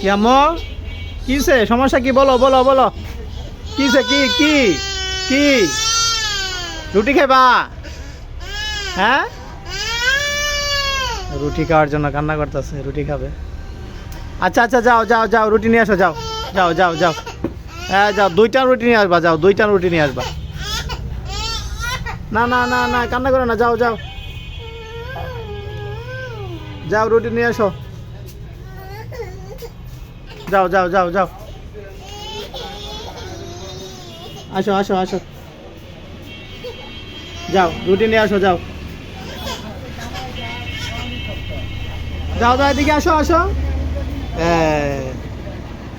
কি আম্মু কিসে? সমস্যা কি? বলো বলো বলো। কিসে? কি কি? কি? রুটি খাইবা? হ্যাঁ? রুটি খাওয়ার জন্য কান্না করতেছে, রুটি খাবে। আচ্ছা আচ্ছা যাও যাও যাও, রুটি নিয়ে আসো, যাও। যাও যাও যাও। হ্যাঁ যাও, দুইটা রুটি নিয়ে আসবা, যাও, দুইটা রুটি নিয়ে আসবা। না না না না, কান্না করো না, যাও যাও। যাও, রুটি নিয়ে আসো। যাও যাও যাও যাও। আসো আসো আসো। যাও, রুটি নিয়ে আসো, যাও। যাও যাও, এদিকে আসো আসো।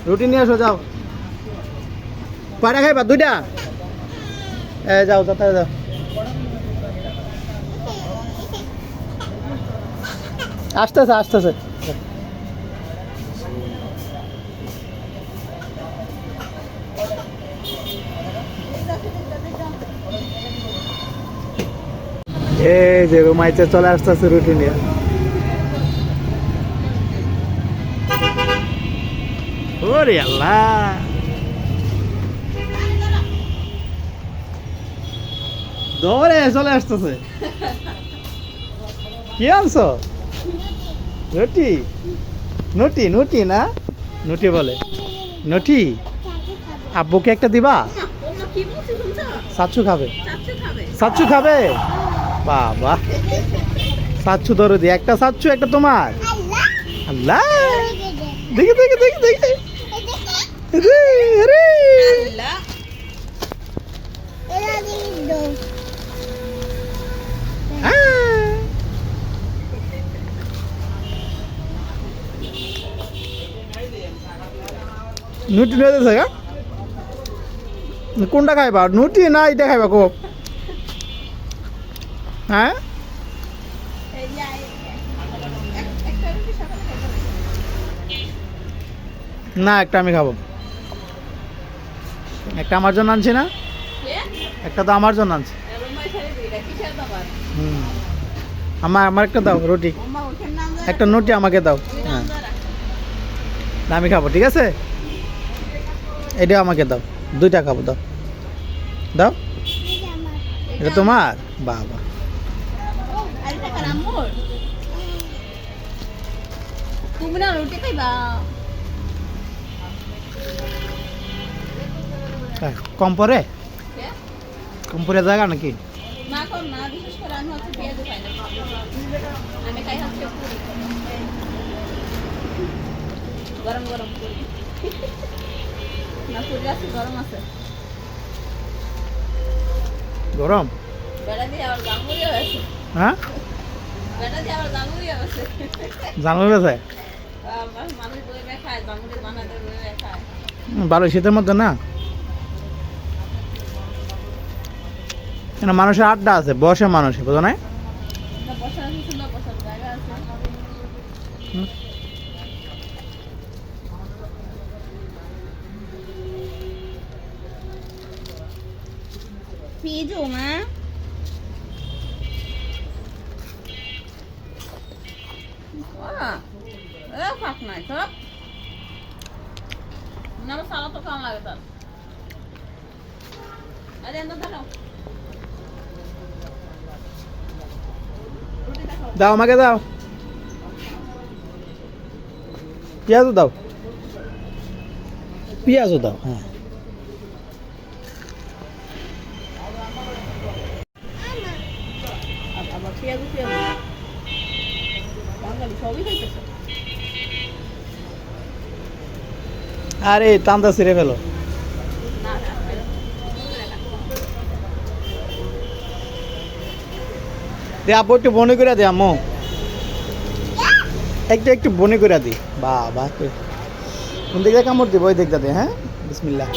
রুটি নিয়ে আসো, যাও। কয়টা খাইবা, দুইটা? এ যাও, তাহলে যাও। আসতেছে আসতেছে। এই যে রুমাইতে চলে আসতেছে রুটি নিয়ে। ওরে আল্লাহ। দৌড়ে চলে আসতেছে। কি আনছো? নটি? নটি নটি না? নটি বলে। নটি? আব্বুকে একটা দিবা? সাচ্ছু খাবে। সাচ্ছু খাবে? বাবা। সাচ্ছু ধরো দি, একটা সাচ্ছু, একটা তোমার। আল্লাহ। দেখি দেখি দেখি দেখি। আহ। নুটি নিয়ে কোনটা খাইবা? নুটি না এটা খাইবা? কো। হ্যাঁ? না একটা আমি খাব। একটা আমার জন্য আনছি না? একটা তো আমার জন্য আনছি। এটা হুম। আমার আমার একটা দাও রুটি। একটা রুটি আমাকে দাও। হ্যাঁ। না, আমি খাব ঠিক আছে? এটাও আমাকে দাও। দুইটা খাব দাও। দাও। এটা তোমার? বাবা। আর এটা কার আম্মুর তুমি না রুটি খাইবা? হ্যাঁ, কম পরে কে? কম পরে জায়গা নাকি? না কর না বিশেষ করে আমি হচ্ছে পেঁয়াজ খাই না। আমি খাই হচ্ছে পুরি। গরম গরম পুরি। না পুরি আছে গরম আছে। গরম? বেড়া দিয়ে আবার গাঙ্গুরিও আছে। হ্যাঁ? বেড়া দিয়ে আবার গাঙ্গুরিও আছে? জানো গেছে আবার মানুষ বই বে খায় গাঙ্গুরি বানাতে বই বে খায় ভালো শীতের মধ্যে না? মানুষের আড্ডা আছে, বসে মানুষ, বুঝো না না বসার আছে সুন্দর বসার জায়গা আছে হুম। পিজু মা? ফাঁক নাই সব না সারা তো কেমন লাগে তার। আরে দাঁড়াও দাও, আমাকে দাও। পেঁয়াজও দাও। পেঁয়াজও দাও হ্যাঁ। আরে টান্দা ছিঁড়ে ফেলো। দে আপু একটু বনি করে দে আম্মু। একটু একটু বনি করে দি। বাবা কোন দিকে কামড় দিব? ওই দিক দে হ্যাঁ? বিসমিল্লাহ।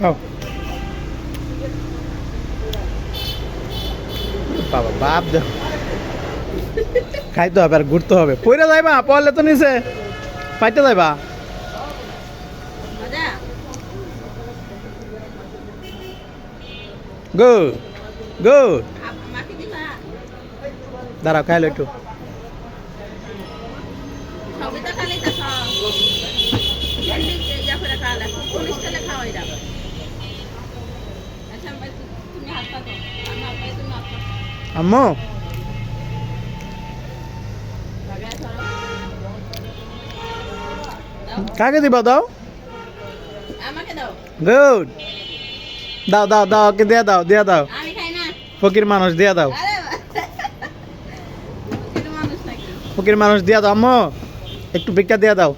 খাও। বাবা বাপ দেখ খাইতে হবে আর ঘুরতে হবে। পয়রা যাইবা পড়লে তো নিচে। পাইতে যাইবা। Good good. দাঁড়াও খাইলো একটু। আচ্ছা তুমি হাত আম্মু। কাকে দিবা দাও? গুড। দাও দাও দাও ওকে দিয়ে দাও দিয়ে দাও। ফকির মানুষ দিয়ে দাও। ফকির মানুষ দিয়ে দাও আম্মু। একটু ভিক্ষা দিয়ে দাও।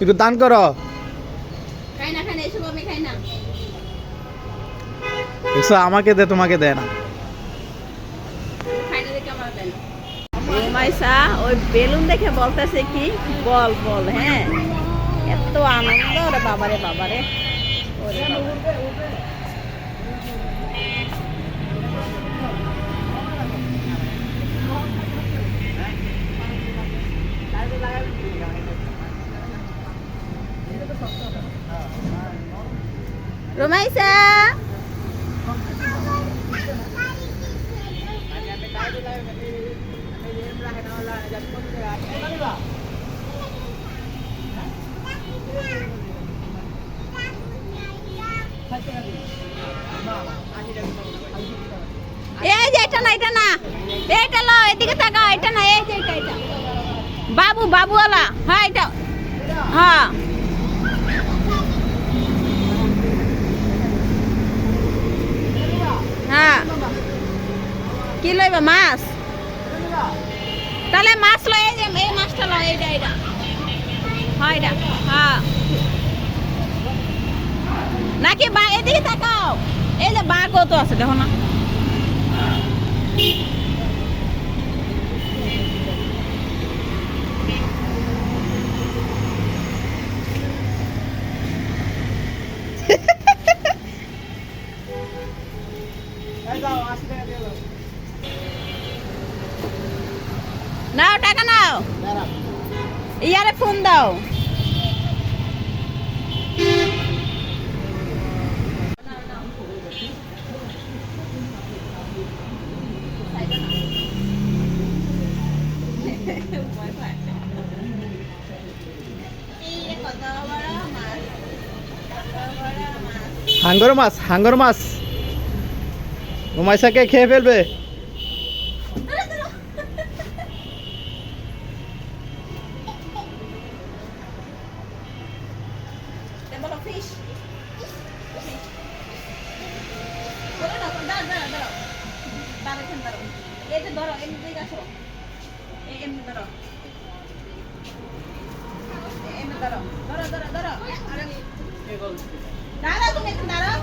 একটু দান করো। আমাকে দে তোমাকে দেয় না। মাইসা ওই বেলুন দেখে বলতেছে কি? বল বল হ্যাঁ। এত আনন্দ রে বাবারে বাবারে। ওরে। রোমাইসা এই যে এটা না এটা না এইটা লো, এদিকে তাকাও এটা না, এই যে এটা এটা বাবু, বাবুওয়ালা হ্যাঁ এটা। হ্যাঁ। হ্যাঁ। কি লইবা, মাছ? তাহলে মাছ লয় এই যে, এই মাছটা লয় এইটা এইটা। হ্যাঁ এটা হ্যাঁ। নাকি বা, এদিকে তাকাও। এই যে বাঘও তো আছে, দেখো না। নাও টাকা নাও। ইয়ারে ফোন দাও। হাঙ্গর মাছ হাঙ্গর মাছ। ঘুমাইসাকে খেয়ে ফেলবে। ধরো ধরো ধরো ধরো আরে দাঁড়াও তুমি একটু দাঁড়াও।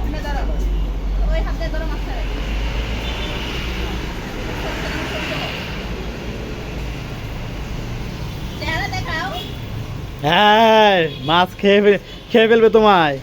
এমনি ধরো ওই হাত ধরো মাছটা রে হ্যাঁ মাছ খেয়ে খেয়ে ফেলবে তোমায়।